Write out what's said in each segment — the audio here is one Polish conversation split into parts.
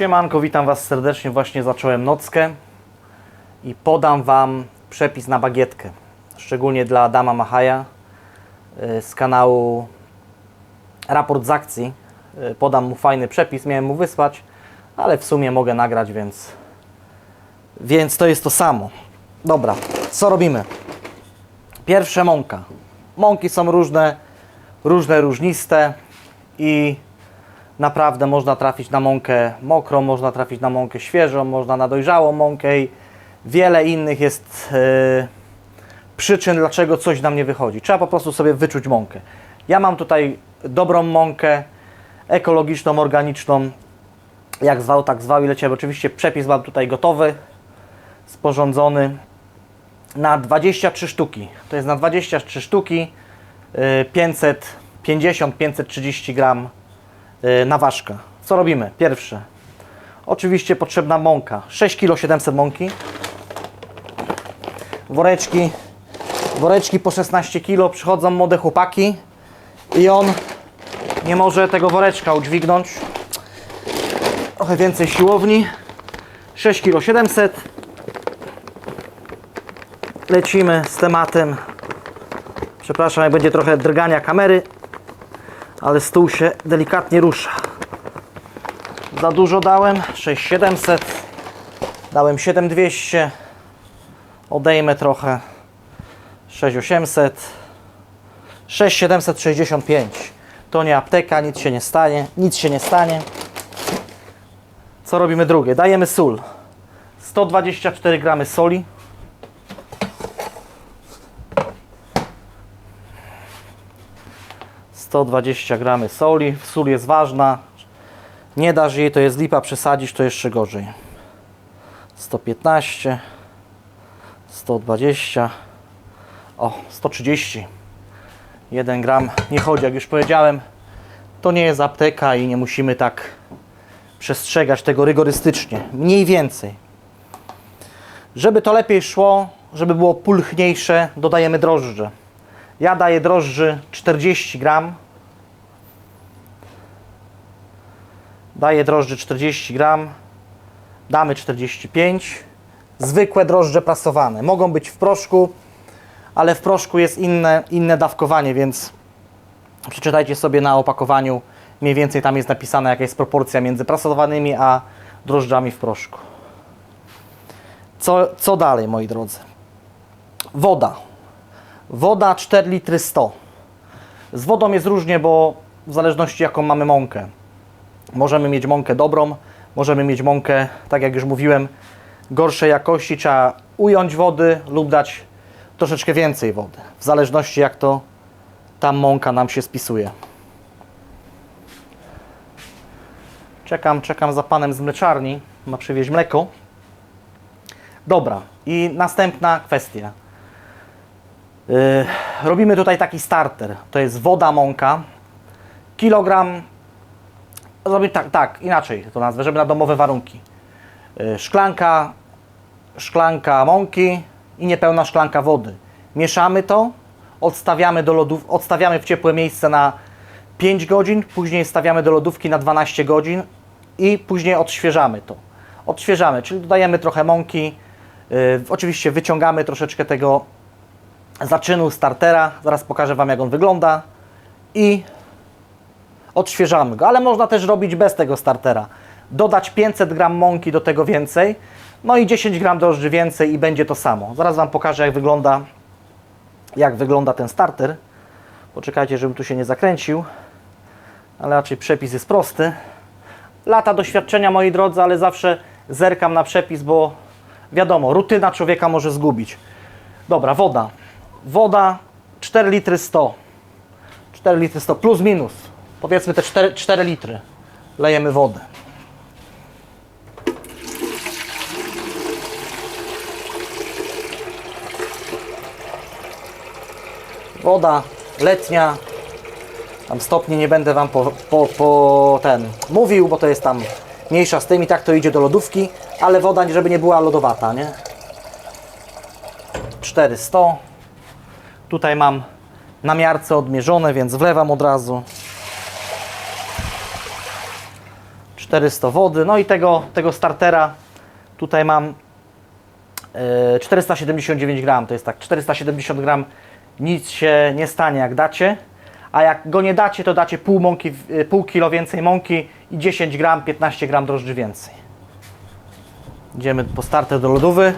Siemanko, witam Was serdecznie. Właśnie zacząłem nockę i podam Wam przepis na bagietkę. Szczególnie dla Adama Machaja y, z kanału Raport z akcji. Y, Podam mu fajny przepis, miałem mu wysłać, ale w sumie mogę nagrać, więc, więc to jest to samo. Dobra, co robimy? Pierwsze mąka. Mąki są różne, różne, różniste i naprawdę można trafić na mąkę mokrą, można trafić na mąkę świeżą, można na dojrzałą mąkę i wiele innych jest e, przyczyn, dlaczego coś nam nie wychodzi. Trzeba po prostu sobie wyczuć mąkę. Ja mam tutaj dobrą mąkę, ekologiczną, organiczną, jak zwał, tak zwał i leciałem. Oczywiście przepis mam tutaj gotowy, sporządzony na 23 sztuki. To jest na 23 sztuki y, 550-530 gram y, na ważkę. Co robimy? Pierwsze. Oczywiście potrzebna mąka. 6 kg 700 mąki. Woreczki. Woreczki po 16 kg. Przychodzą młode chłopaki i on nie może tego woreczka udźwignąć. Trochę więcej siłowni. 6 kg 700 lecimy z tematem. Przepraszam, jak będzie trochę drgania kamery, ale stół się delikatnie rusza. Za dużo dałem, 6700, dałem 7200, odejmę trochę, 6800, 6765. To nie apteka, nic się nie stanie, nic się nie stanie. Co robimy drugie? Dajemy sól. 124 gramy soli. 120 gramy soli. Sól jest ważna. Nie dasz jej, to jest lipa, przesadzisz, to jeszcze gorzej. 115, 120, o 130. 1 gram nie chodzi, jak już powiedziałem. To nie jest apteka i nie musimy tak przestrzegać tego rygorystycznie. Mniej więcej. Żeby to lepiej szło, żeby było pulchniejsze, dodajemy drożdże. Ja daję drożdży 40 gram. Daję drożdży 40 gram. Damy 45. Zwykłe drożdże prasowane. Mogą być w proszku, ale w proszku jest inne, inne dawkowanie, więc przeczytajcie sobie na opakowaniu. Mniej więcej tam jest napisana jaka jest proporcja między prasowanymi a drożdżami w proszku. Co, co dalej, moi drodzy? Woda. Woda 4 litry 100. Z wodą jest różnie, bo w zależności jaką mamy mąkę. Możemy mieć mąkę dobrą, możemy mieć mąkę, tak jak już mówiłem, gorszej jakości. Trzeba ująć wody lub dać troszeczkę więcej wody. W zależności jak to ta mąka nam się spisuje. Czekam, czekam za panem z mleczarni. Ma przywieźć mleko. Dobra, i następna kwestia. Yy, robimy tutaj taki starter. To jest woda, mąka. Kilogram. Zrobię tak, tak, inaczej to nazwę, żeby na domowe warunki. Yy, szklanka, szklanka mąki i niepełna szklanka wody. Mieszamy to, odstawiamy do lodów, odstawiamy w ciepłe miejsce na 5 godzin, później stawiamy do lodówki na 12 godzin i później odświeżamy to. Odświeżamy, czyli dodajemy trochę mąki. Yy, oczywiście wyciągamy troszeczkę tego zaczynu startera. Zaraz pokażę Wam, jak on wygląda. I odświeżamy go, ale można też robić bez tego startera. Dodać 500 gram mąki do tego więcej, no i 10 gram drożdży więcej i będzie to samo. Zaraz Wam pokażę, jak wygląda, jak wygląda ten starter. Poczekajcie, żebym tu się nie zakręcił, ale raczej przepis jest prosty. Lata doświadczenia, moi drodzy, ale zawsze zerkam na przepis, bo wiadomo, rutyna człowieka może zgubić. Dobra, woda. Woda 4 litry 100. 4 litry 100 plus minus. Powiedzmy te 4, 4 litry. Lejemy wodę. Woda letnia. Tam stopni nie będę Wam po, po, po ten mówił, bo to jest tam mniejsza z tym i tak to idzie do lodówki, ale woda, żeby nie była lodowata, nie? 400. Tutaj mam na miarce odmierzone, więc wlewam od razu. 400 wody. No i tego, tego startera tutaj mam e, 479 gram. To jest tak, 470 gram nic się nie stanie jak dacie. A jak go nie dacie, to dacie pół, mąki, e, pół kilo więcej mąki i 10 gram, 15 gram drożdży więcej. Idziemy po starter do lodówy.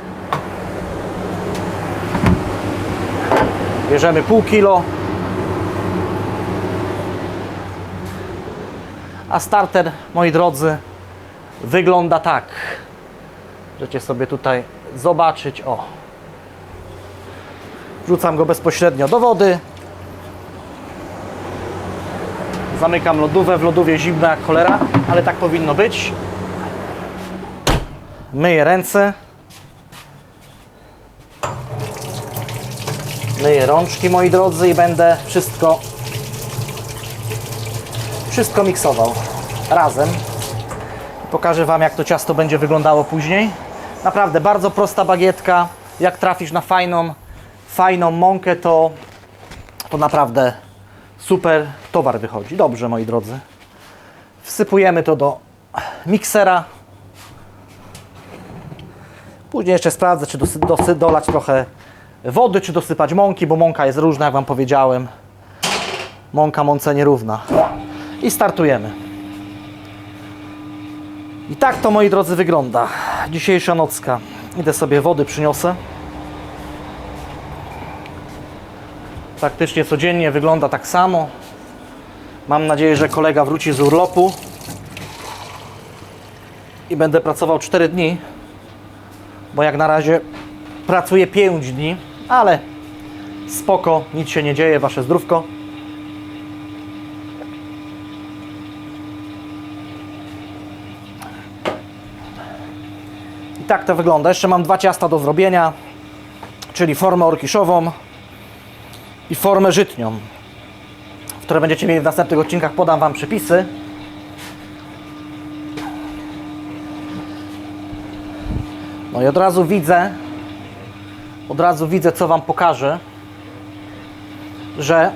Bierzemy pół kilo. A starter, moi drodzy, wygląda tak. Możecie sobie tutaj zobaczyć. O. Wrzucam go bezpośrednio do wody. Zamykam lodówę. W lodówie zimno jak cholera, ale tak powinno być. Myję ręce. Myję rączki, moi drodzy, i będę wszystko wszystko miksował razem. Pokażę Wam, jak to ciasto będzie wyglądało później. Naprawdę bardzo prosta bagietka. Jak trafisz na fajną, fajną mąkę, to, to naprawdę super towar wychodzi. Dobrze, moi drodzy. Wsypujemy to do miksera. Później jeszcze sprawdzę, czy dolać trochę wody, czy dosypać mąki, bo mąka jest różna, jak Wam powiedziałem. Mąka mące nierówna. I startujemy. I tak to, moi drodzy, wygląda. Dzisiejsza nocka. Idę sobie wody przyniosę. Praktycznie codziennie wygląda tak samo. Mam nadzieję, że kolega wróci z urlopu. I będę pracował 4 dni. Bo jak na razie pracuję 5 dni, ale spoko, nic się nie dzieje, wasze zdrówko. I tak to wygląda. Jeszcze mam dwa ciasta do zrobienia, czyli formę orkiszową i formę żytnią, które będziecie mieli w następnych odcinkach. Podam Wam przepisy. No i od razu widzę, od razu widzę, co Wam pokażę, że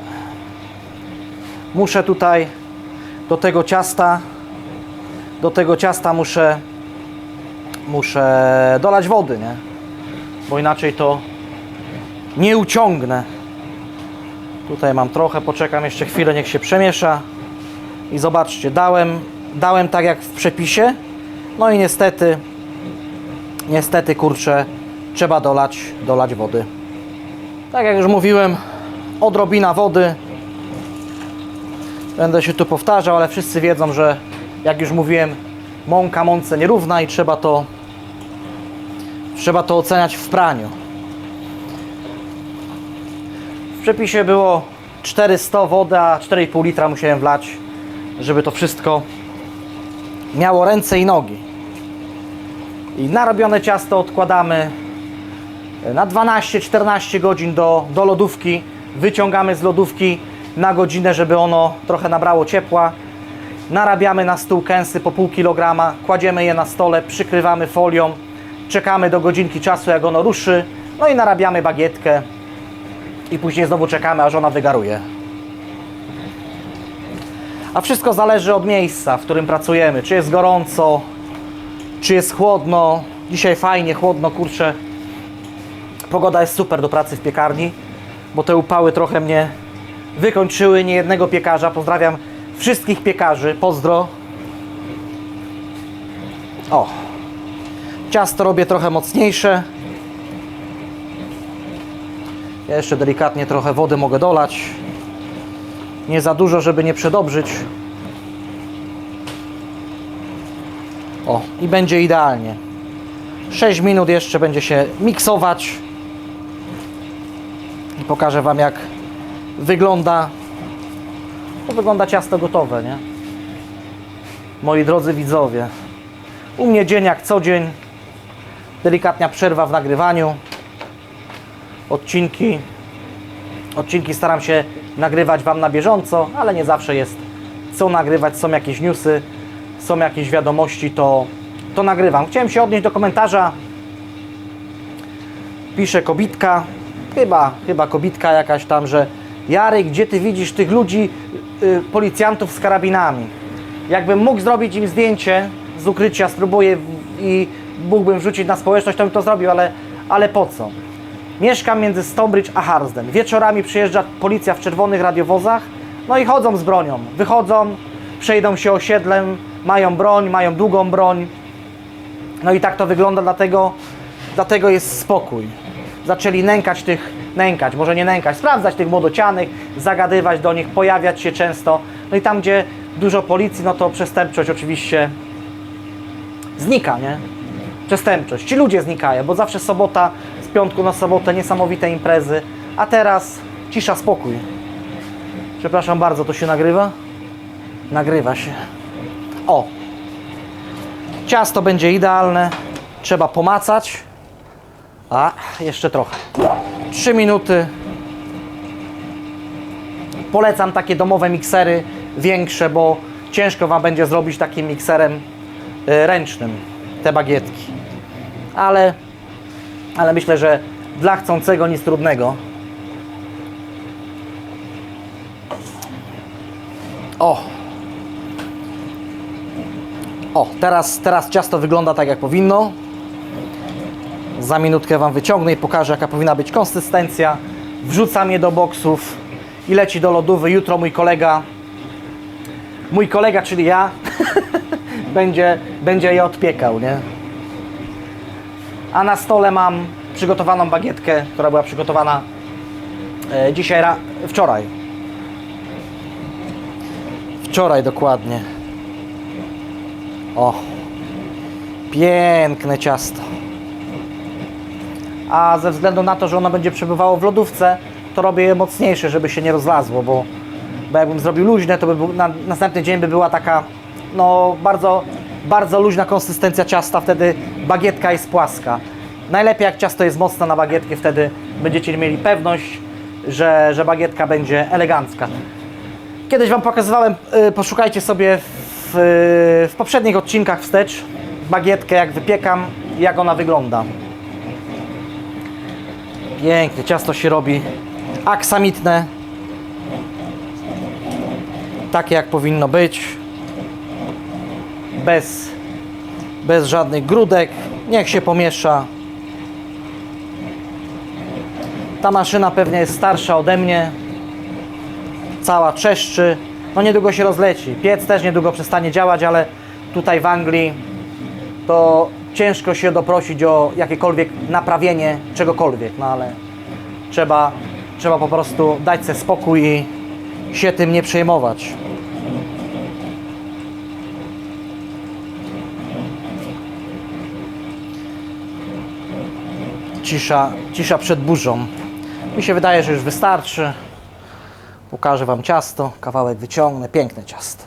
muszę tutaj do tego ciasta, do tego ciasta muszę muszę dolać wody, nie? Bo inaczej to nie uciągnę. Tutaj mam trochę, poczekam jeszcze chwilę, niech się przemiesza. I zobaczcie, dałem, dałem tak jak w przepisie. No i niestety, niestety kurczę, trzeba dolać, dolać wody. Tak jak już mówiłem, odrobina wody. Będę się tu powtarzał, ale wszyscy wiedzą, że jak już mówiłem, mąka mące nierówna i trzeba to trzeba to oceniać w praniu. W przepisie było 400 woda, a 4,5 litra musiałem wlać, żeby to wszystko miało ręce i nogi. I narobione ciasto odkładamy na 12-14 godzin do, do lodówki. Wyciągamy z lodówki na godzinę, żeby ono trochę nabrało ciepła. Narabiamy na stół kęsy po pół kilograma, kładziemy je na stole, przykrywamy folią, czekamy do godzinki czasu, jak ono ruszy, no i narabiamy bagietkę i później znowu czekamy, aż ona wygaruje. A wszystko zależy od miejsca, w którym pracujemy. Czy jest gorąco, czy jest chłodno. Dzisiaj fajnie, chłodno, kurczę. Pogoda jest super do pracy w piekarni, bo te upały trochę mnie wykończyły. Nie jednego piekarza. Pozdrawiam wszystkich piekarzy. Pozdro. O. Ciasto robię trochę mocniejsze. Ja jeszcze delikatnie trochę wody mogę dolać. Nie za dużo, żeby nie przedobrzyć. O, i będzie idealnie. 6 minut jeszcze będzie się miksować. I pokażę Wam, jak wygląda. To wygląda ciasto gotowe, nie? Moi drodzy widzowie, u mnie dzień jak co dzień. Delikatna przerwa w nagrywaniu. Odcinki. Odcinki staram się nagrywać Wam na bieżąco, ale nie zawsze jest co nagrywać. Są jakieś newsy, są jakieś wiadomości, to, to nagrywam. Chciałem się odnieść do komentarza. Pisze kobitka, chyba, chyba kobitka jakaś tam, że Jarek, gdzie ty widzisz tych ludzi, y, policjantów z karabinami? Jakbym mógł zrobić im zdjęcie z ukrycia, spróbuję i mógłbym wrzucić na społeczność, to bym to zrobił, ale, ale po co? Mieszkam między Stonebridge a Harsden. Wieczorami przyjeżdża policja w czerwonych radiowozach, no i chodzą z bronią. Wychodzą, przejdą się osiedlem, mają broń, mają długą broń. No i tak to wygląda, dlatego, dlatego jest spokój. Zaczęli nękać tych, nękać, może nie nękać, sprawdzać tych młodocianych, zagadywać do nich, pojawiać się często. No i tam, gdzie dużo policji, no to przestępczość oczywiście znika, nie? Przestępczość. Ci ludzie znikają, bo zawsze sobota, z piątku na sobotę niesamowite imprezy, a teraz cisza, spokój. Przepraszam bardzo, to się nagrywa? Nagrywa się. O! Ciasto będzie idealne. Trzeba pomacać. A, jeszcze trochę. 3 minuty. Polecam takie domowe miksery większe, bo ciężko Wam będzie zrobić takim mikserem y, ręcznym te bagietki. Ale, ale myślę, że dla chcącego nic trudnego. O! O, teraz, teraz ciasto wygląda tak jak powinno. Za minutkę Wam wyciągnę i pokażę jaka powinna być konsystencja. Wrzucam je do boksów i leci do lodówy. Jutro mój kolega, mój kolega, czyli ja, będzie, będzie je odpiekał, nie? A na stole mam przygotowaną bagietkę, która była przygotowana e, dzisiaj, ra- wczoraj. Wczoraj dokładnie. O, piękne ciasto. A ze względu na to, że ono będzie przebywało w lodówce, to robię je mocniejsze, żeby się nie rozlazło, bo, bo jakbym zrobił luźne, to by był, na następny dzień by była taka, no bardzo, bardzo luźna konsystencja ciasta, wtedy bagietka jest płaska. Najlepiej jak ciasto jest mocne na bagietkę, wtedy będziecie mieli pewność, że, że bagietka będzie elegancka. Kiedyś Wam pokazywałem, y, poszukajcie sobie w, w poprzednich odcinkach wstecz bagietkę, jak wypiekam, jak ona wygląda. Pięknie, ciasto się robi aksamitne. Takie jak powinno być. Bez, bez żadnych grudek. Niech się pomiesza. Ta maszyna pewnie jest starsza ode mnie cała trzeszczy. No niedługo się rozleci. Piec też niedługo przestanie działać, ale tutaj w Anglii to ciężko się doprosić o jakiekolwiek naprawienie czegokolwiek, no ale trzeba, trzeba po prostu dać sobie spokój i się tym nie przejmować. Cisza, cisza przed burzą. Mi się wydaje, że już wystarczy. Pokażę Wam ciasto, kawałek wyciągnę, piękne ciasto.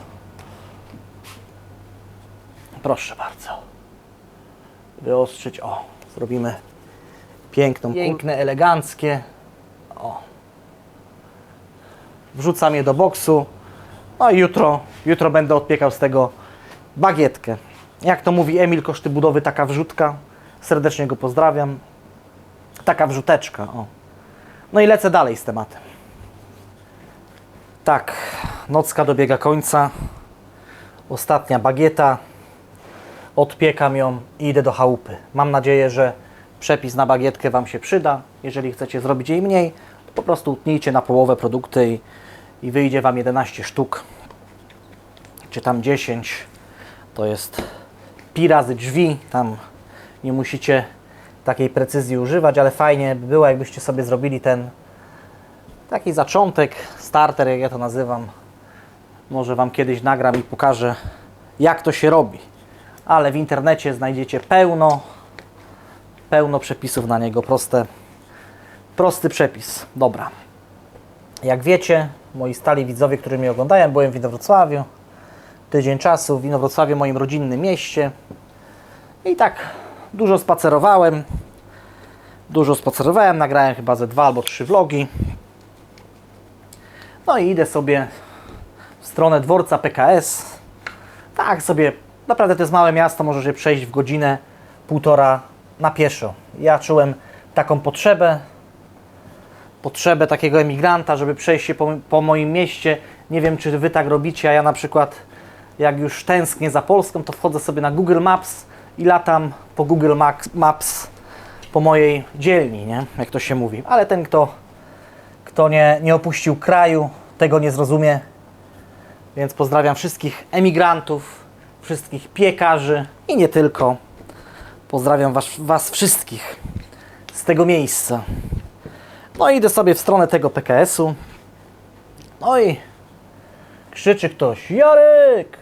Proszę bardzo. Wyostrzyć, o, zrobimy piękną, piękne, eleganckie. O. Wrzucam je do boksu. No i jutro, jutro będę odpiekał z tego bagietkę. Jak to mówi Emil, koszty budowy taka wrzutka. Serdecznie go pozdrawiam. Taka wrzuteczka, o. No i lecę dalej z tematem. Tak, nocka dobiega końca. Ostatnia bagieta. Odpiekam ją i idę do chałupy. Mam nadzieję, że przepis na bagietkę Wam się przyda. Jeżeli chcecie zrobić jej mniej, to po prostu utnijcie na połowę produkty i, i wyjdzie Wam 11 sztuk. Czy tam 10. To jest pi razy drzwi. Tam nie musicie takiej precyzji używać, ale fajnie by było, jakbyście sobie zrobili ten taki zaczątek, starter, jak ja to nazywam. Może Wam kiedyś nagram i pokażę, jak to się robi. Ale w internecie znajdziecie pełno, pełno przepisów na niego. Proste, prosty przepis. Dobra. Jak wiecie, moi stali widzowie, którzy mnie oglądają, byłem w Inowrocławiu. Tydzień czasu w Inowrocławiu, moim rodzinnym mieście. I tak dużo spacerowałem. Dużo spacerowałem, nagrałem chyba ze dwa albo trzy vlogi. No i idę sobie w stronę dworca PKS. Tak sobie, naprawdę to jest małe miasto, możesz je przejść w godzinę, półtora na pieszo. Ja czułem taką potrzebę, potrzebę takiego emigranta, żeby przejść się po, po moim mieście. Nie wiem, czy Wy tak robicie, a ja na przykład jak już tęsknię za Polską, to wchodzę sobie na Google Maps i latam po Google Maps po mojej dzielni, nie? jak to się mówi. Ale ten, kto, kto nie, nie opuścił kraju, tego nie zrozumie. Więc pozdrawiam wszystkich emigrantów, wszystkich piekarzy i nie tylko. Pozdrawiam was, was wszystkich z tego miejsca. No i idę sobie w stronę tego PKS-u. No i krzyczy ktoś, Jarek!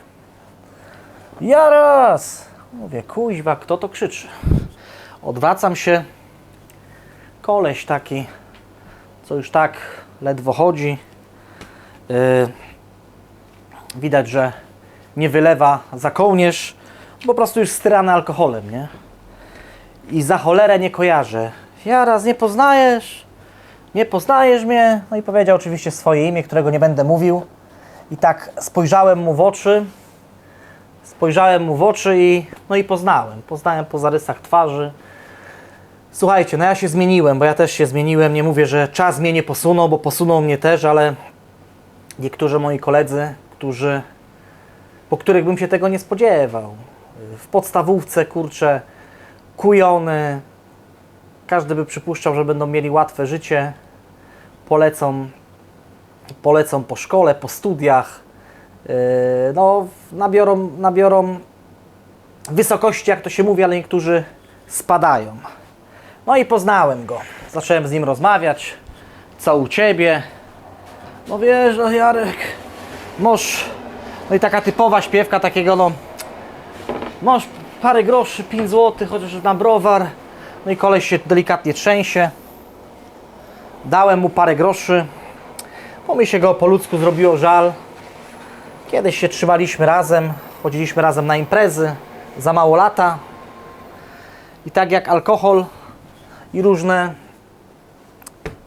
Jaras! Mówię, kuźwa, kto to krzyczy? Odwracam się. Koleś taki, co już tak ledwo chodzi. Yy, widać, że nie wylewa za kołnierz, po prostu już styrany alkoholem, nie? I za cholerę nie kojarzę. Jaraz, nie poznajesz? Nie poznajesz mnie? No i powiedział oczywiście swoje imię, którego nie będę mówił. I tak spojrzałem mu w oczy. Spojrzałem mu w oczy i no i poznałem. Poznałem po zarysach twarzy. Słuchajcie, no ja się zmieniłem, bo ja też się zmieniłem. Nie mówię, że czas mnie nie posunął, bo posunął mnie też, ale niektórzy moi koledzy, którzy, po których bym się tego nie spodziewał. W podstawówce, kurczę, kujony. Każdy by przypuszczał, że będą mieli łatwe życie. Polecą, polecą po szkole, po studiach. Yy, No, nabiorą, nabiorą wysokości, jak to się mówi, ale niektórzy spadają. No i poznałem go. Zacząłem z nim rozmawiać. Co u ciebie? No wiesz, no Jarek, moż. No i taka typowa śpiewka takiego, no. Masz parę groszy, 5 zł, chociaż na browar. No i koleś się delikatnie trzęsie. Dałem mu parę groszy. Bo mi się go po ludzku zrobiło żal. Kiedyś się trzymaliśmy razem, chodziliśmy razem na imprezy, za mało lata. I tak jak alkohol i różne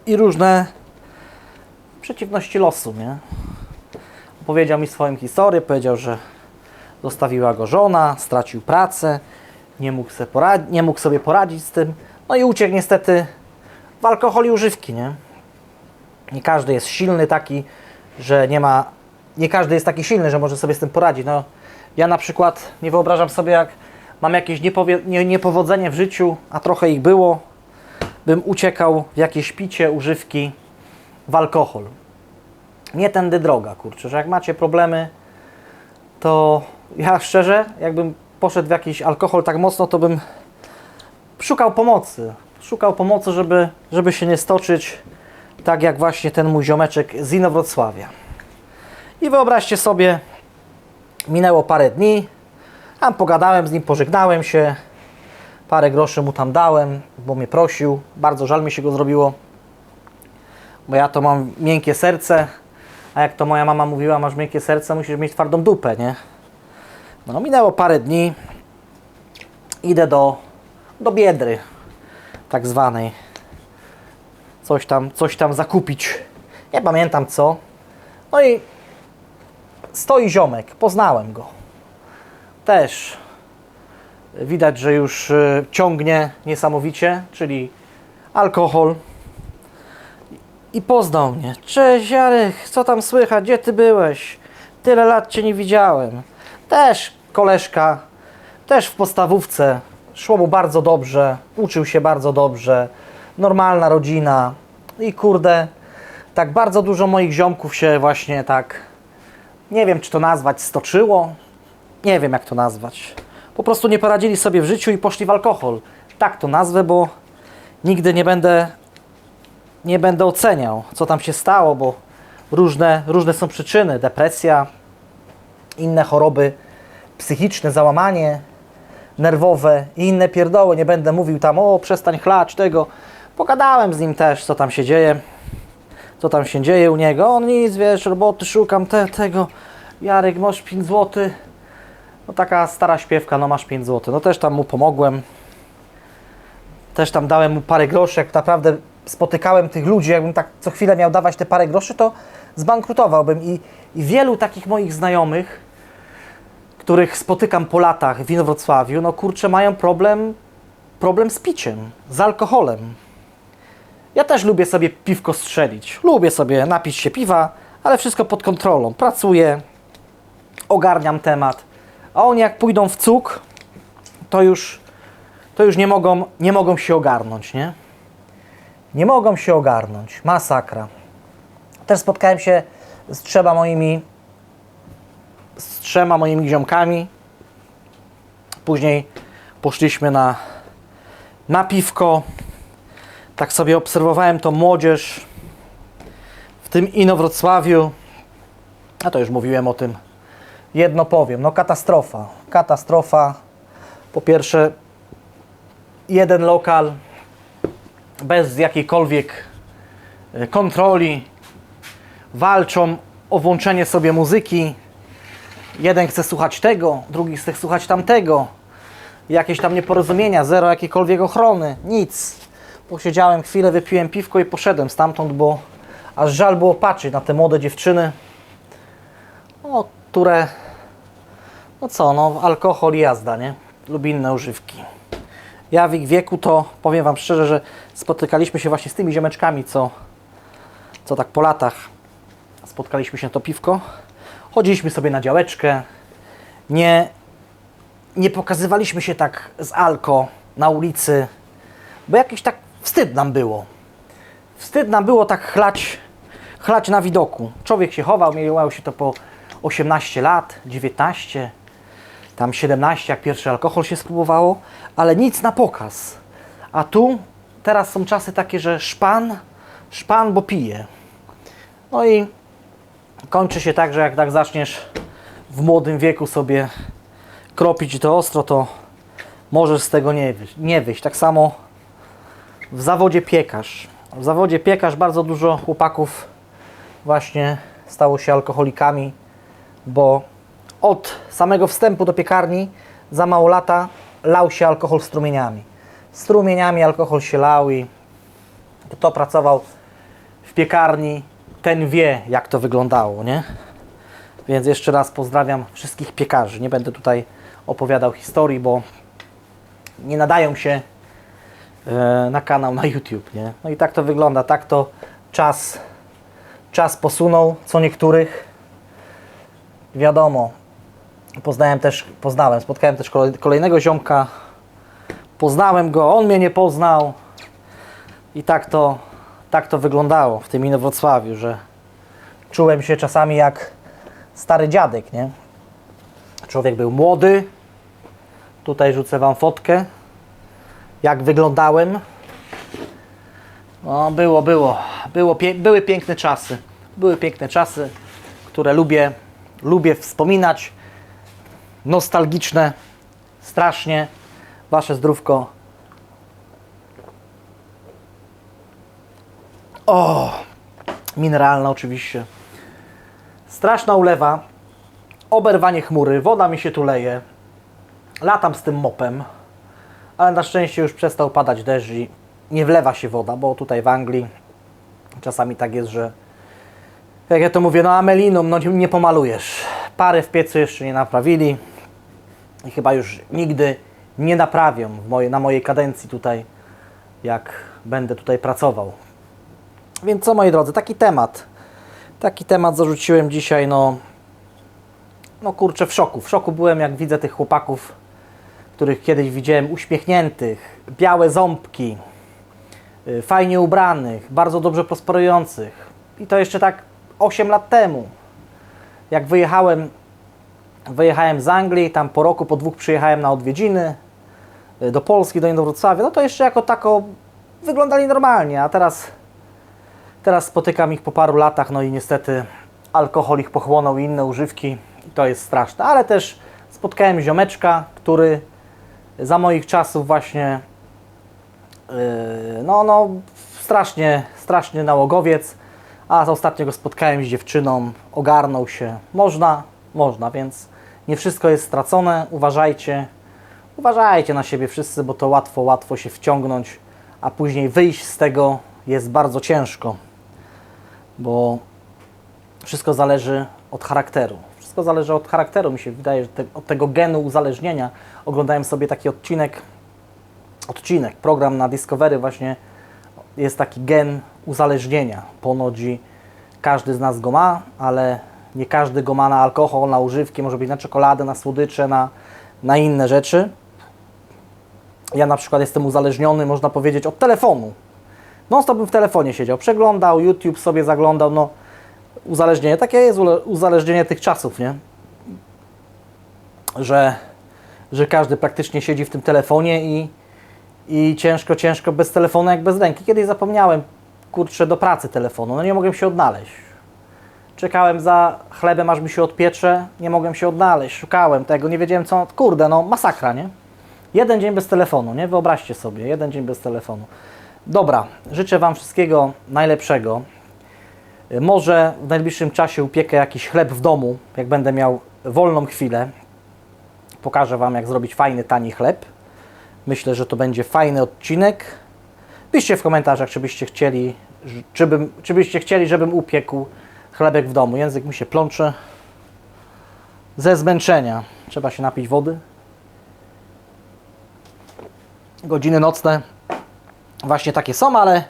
i różne przeciwności losu, nie? Opowiedział mi swoją historię, powiedział, że zostawiła go żona, stracił pracę, nie mógł, sobie porad- nie mógł sobie poradzić z tym, no i uciekł niestety w alkohol i używki, nie? Nie każdy jest silny taki, że nie ma, nie każdy jest taki silny, że może sobie z tym poradzić. No, ja na przykład nie wyobrażam sobie, jak mam jakieś niepowie- nie, niepowodzenie w życiu, a trochę ich było, bym uciekał w jakieś picie, używki, w alkohol. Nie tędy droga, kurczę, że jak macie problemy, to ja szczerze, jakbym poszedł w jakiś alkohol tak mocno, to bym szukał pomocy. Szukał pomocy, żeby, żeby się nie stoczyć tak jak właśnie ten mój ziomeczek z Inowrocławia. I wyobraźcie sobie, minęło parę dni, tam pogadałem z nim, pożegnałem się, parę groszy mu tam dałem, bo mnie prosił, bardzo żal mi się go zrobiło, bo ja to mam miękkie serce, a jak to moja mama mówiła, masz miękkie serce, musisz mieć twardą dupę, nie? No, minęło parę dni. Idę do, do biedry, tak zwanej. Coś tam, coś tam zakupić. Nie pamiętam co. No i stoi ziomek, poznałem go. Też widać, że już y, ciągnie niesamowicie, czyli alkohol. I poznał mnie. Cześć Jarek, co tam słychać? Gdzie ty byłeś? Tyle lat cię nie widziałem. Też koleżka, też w podstawówce. Szło mu bardzo dobrze, uczył się bardzo dobrze. Normalna rodzina. I kurde, tak bardzo dużo moich ziomków się właśnie tak, nie wiem czy to nazwać, stoczyło. Nie wiem jak to nazwać. Po prostu nie poradzili sobie w życiu i poszli w alkohol. Tak to nazwę, bo nigdy nie będę nie będę oceniał, co tam się stało, bo różne, różne są przyczyny. Depresja, inne choroby psychiczne, załamanie nerwowe i inne pierdoły. Nie będę mówił tam, o przestań chlać tego. Pogadałem z nim też, co tam się dzieje. Co tam się dzieje u niego. On nic, wiesz, roboty szukam te, tego. Jarek, masz 5 zł. No taka stara śpiewka, no masz 5 zł. No też tam mu pomogłem. Też tam dałem mu parę groszy, jak naprawdę spotykałem tych ludzi, jakbym tak co chwilę miał dawać te parę groszy, to zbankrutowałbym. I, i wielu takich moich znajomych, których spotykam po latach w Inowrocławiu, no kurczę, mają problem, problem z piciem, z alkoholem. Ja też lubię sobie piwko strzelić. Lubię sobie napić się piwa, ale wszystko pod kontrolą. Pracuję, ogarniam temat. A oni jak pójdą w cuk, to już, to już nie, mogą, nie mogą się ogarnąć, nie? Nie mogą się ogarnąć. Masakra. Też spotkałem się z trzema moimi z trzema moimi ziomkami. Później poszliśmy na, na piwko. Tak sobie obserwowałem tą młodzież w tym Inowrocławiu. A to już mówiłem o tym. Jedno powiem, no katastrofa. Katastrofa. Po pierwsze, jeden lokal bez jakiejkolwiek e, kontroli walczą o włączenie sobie muzyki. Jeden chce słuchać tego, drugi chce słuchać tamtego. Jakieś tam nieporozumienia, zero jakiejkolwiek ochrony, nic. Posiedziałem chwilę, wypiłem piwko i poszedłem stamtąd, bo aż żal było patrzeć na te młode dziewczyny, no, które, no co, no alkohol i jazda, nie? Lub inne używki. Ja w ich wieku to powiem Wam szczerze, że spotykaliśmy się właśnie z tymi ziomeczkami, co, co tak po latach spotkaliśmy się na to piwko. Chodziliśmy sobie na działeczkę. Nie, nie pokazywaliśmy się tak z alko na ulicy, bo jakieś tak wstyd nam było. Wstyd nam było tak chlać, chlać na widoku. Człowiek się chował, miało się to po 18 lat, 19, tam 17, jak pierwszy alkohol się spróbowało, ale nic na pokaz. A tu teraz są czasy takie, że szpan, szpan, bo pije. No i kończy się tak, że jak tak zaczniesz w młodym wieku sobie kropić to ostro, to możesz z tego nie wyjść. Nie wyjść. Tak samo w zawodzie piekarz. W zawodzie piekarz bardzo dużo chłopaków właśnie stało się alkoholikami, bo od samego wstępu do piekarni za mało lata lał się alkohol strumieniami. Strumieniami alkohol się lał i kto pracował w piekarni, ten wie, jak to wyglądało, nie? Więc jeszcze raz pozdrawiam wszystkich piekarzy. Nie będę tutaj opowiadał historii, bo nie nadają się e, na kanał na YouTube, nie? No i tak to wygląda, tak to czas, czas posunął co niektórych. Wiadomo, poznałem też, poznałem, spotkałem też kolej- kolejnego ziomka, poznałem go, on mnie nie poznał. I tak to, tak to wyglądało w tym Inowrocławiu, że czułem się czasami jak stary dziadek, nie? Człowiek był młody, tutaj rzucę Wam fotkę, jak wyglądałem. No, było, było, było pie- były piękne czasy, były piękne czasy, które lubię, lubię wspominać, nostalgiczne, strasznie, Wasze zdrówko. O, mineralna oczywiście. Straszna ulewa, oberwanie chmury, woda mi się tu leje. Latam z tym mopem, ale na szczęście już przestał padać deszcz i nie wlewa się woda, bo tutaj w Anglii czasami tak jest, że jak ja to mówię, no ameliną, no nie pomalujesz. Pary w piecu jeszcze nie naprawili i chyba już nigdy nie naprawią w moje, na mojej kadencji tutaj, jak będę tutaj pracował. Więc co moi drodzy, taki temat. Taki temat zarzuciłem dzisiaj, no, no kurczę, w szoku. W szoku byłem, jak widzę tych chłopaków, których kiedyś widziałem uśmiechniętych, białe ząbki, y, fajnie ubranych, bardzo dobrze prosperujących. I to jeszcze tak 8 lat temu. Jak wyjechałem, wyjechałem z Anglii, tam po roku, po dwóch przyjechałem na odwiedziny y, do Polski, do Inowrocławia, no to jeszcze jako tako wyglądali normalnie, a teraz Teraz spotykam ich po paru latach, no i niestety alkohol ich pochłonął i inne używki. I to jest straszne. Ale też spotkałem ziomeczka, który za moich czasów właśnie yy, no, no strasznie, strasznie nałogowiec, a ostatnio go spotkałem z dziewczyną, ogarnął się. Można, można, więc nie wszystko jest stracone. Uważajcie, uważajcie na siebie wszyscy, bo to łatwo, łatwo się wciągnąć, a później wyjść z tego jest bardzo ciężko bo wszystko zależy od charakteru. Wszystko zależy od charakteru. Mi się wydaje, że te, od tego genu uzależnienia. Oglądałem sobie taki odcinek, odcinek, program na Discovery właśnie jest taki gen uzależnienia. Ponoć każdy z nas go ma, ale Nie każdy go ma na alkohol, na używki, może być na czekoladę, na słodycze, na, na inne rzeczy. Ja na przykład jestem uzależniony, można powiedzieć, od telefonu. Non stop bym w telefonie siedział, przeglądał, YouTube sobie zaglądał, no uzależnienie, takie jest uzależnienie tych czasów, nie? Że, że każdy praktycznie siedzi w tym telefonie i, i ciężko, ciężko bez telefonu jak bez ręki. Kiedyś zapomniałem, kurczę, do pracy telefonu, no nie mogłem się odnaleźć. Czekałem za chlebem, aż mi się odpiecze, nie mogłem się odnaleźć, szukałem tego, nie wiedziałem co, kurde, no masakra, nie? Jeden dzień bez telefonu, nie? Wyobraźcie sobie, jeden dzień bez telefonu. Dobra, życzę Wam wszystkiego najlepszego. Może w najbliższym czasie upiekę jakiś chleb w domu, jak będę miał wolną chwilę. Pokażę Wam, jak zrobić fajny, tani chleb. Myślę, że to będzie fajny odcinek. Piszcie w komentarzach, czy byście chcieli, czy, bym, czy byście chcieli, żebym upiekł chlebek w domu. Język mi się plącze ze zmęczenia. Trzeba się napić wody. Godziny nocne właśnie takie są, ale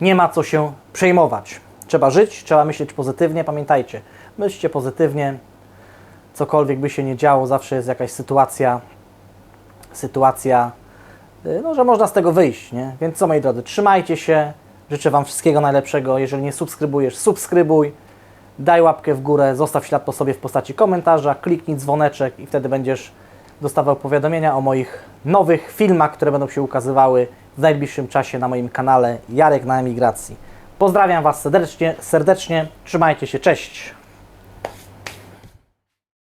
nie ma co się przejmować. Trzeba żyć, trzeba myśleć pozytywnie. Pamiętajcie, myślcie pozytywnie. Cokolwiek by się nie działo, zawsze jest jakaś sytuacja, sytuacja, y, no, że można z tego wyjść, nie? Więc co, moi drodzy, trzymajcie się. Życzę Wam wszystkiego najlepszego. Jeżeli nie subskrybujesz, subskrybuj. Daj łapkę w górę, zostaw ślad po sobie w postaci komentarza, kliknij dzwoneczek i wtedy będziesz dostawał powiadomienia o moich nowych filmach, które będą się ukazywały w najbliższym czasie na moim kanale Jarek na emigracji. Pozdrawiam Was serdecznie, serdecznie. Trzymajcie się, cześć!